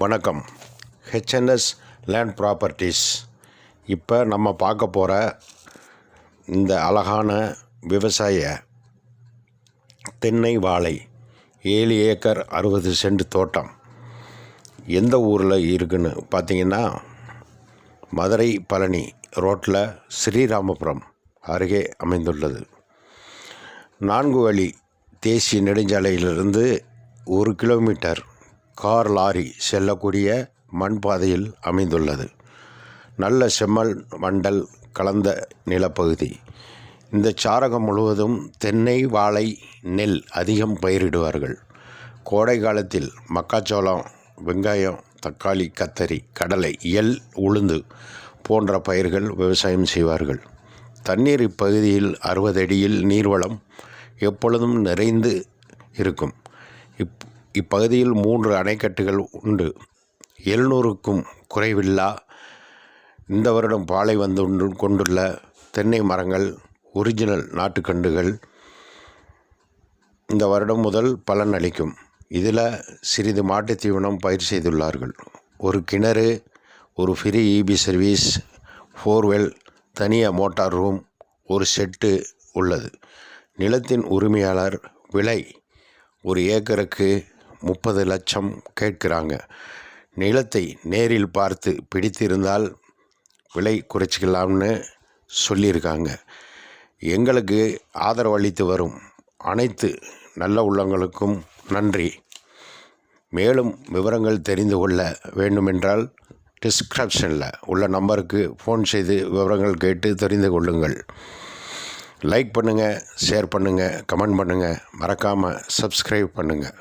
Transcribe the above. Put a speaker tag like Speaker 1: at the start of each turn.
Speaker 1: வணக்கம். HNS land properties இப்போ நம்ம பார்க்க போகிற இந்த அழகான விவசாய தென்னை வாழை ஏழு ஏக்கர் அறுபது சென்ட் தோட்டம். எந்த ஊரில் இருக்குன்னு பார்த்தீங்கன்னா மதுரை பழனி ரோட்டில் ஸ்ரீராமபுரம் அருகே அமைந்துள்ளது. நான்கு வழி தேசிய நெடுஞ்சாலையிலிருந்து ஒரு கிலோமீட்டர் கார் லாரி செல்லக்கூடிய மண் பாதையில் அமைந்துள்ளது. நல்ல செம்மல் மண்டல் கலந்த நிலப்பகுதி. இந்த சாரகம் முழுவதும் தென்னை வாழை நெல் அதிகம் பயிரிடுவார்கள். கோடை காலத்தில் மக்காச்சோளம் வெங்காயம் தக்காளி கத்தரி கடலை எல் உளுந்து போன்ற பயிர்கள் விவசாயம் செய்வார்கள். தண்ணீர் இப்பகுதியில் அறுபது அடியில் நீர்வளம் எப்பொழுதும் நிறைந்து இருக்கும். இப் இப்பகுதியில் மூன்று அணைக்கட்டுகள் உண்டு. எழுநூறுக்கும் குறைவில்லா இந்த வருடம் பாலை வந்து கொண்டுள்ள தென்னை மரங்கள் ஒரிஜினல் நாட்டுக்கண்டுகள் இந்த வருடம் முதல் பலன் அளிக்கும். இதில் சிறிது மாட்டுத்தீவனம் பயிர் செய்துள்ளார்கள். ஒரு கிணறு ஒரு ஃப்ரீ இபி சர்வீஸ் ஃபோர்வெல் தனியாக மோட்டார் ரூம் ஒரு செட்டு உள்ளது. நிலத்தின் உரிமையாளர் விலை ஒரு ஏக்கருக்கு முப்பது லட்சம் கேட்குறாங்க. நிலத்தை நேரில் பார்த்து பிடித்திருந்தால் விலை குறைச்சிக்கலாம்னு சொல்லியிருக்காங்க. எங்களுக்கு ஆதரவு அளித்து வரும் அனைத்து நல்ல உள்ளங்களுக்கும் நன்றி. மேலும் விவரங்கள் தெரிந்து கொள்ள வேண்டுமென்றால் டிஸ்கிரிப்ஷனில் உள்ள நம்பருக்கு ஃபோன் செய்து விவரங்கள் கேட்டு தெரிந்து கொள்ளுங்கள். லைக் பண்ணுங்கள் ஷேர் பண்ணுங்கள் கமெண்ட் பண்ணுங்கள் மறக்காமல் சப்ஸ்கிரைப் பண்ணுங்கள்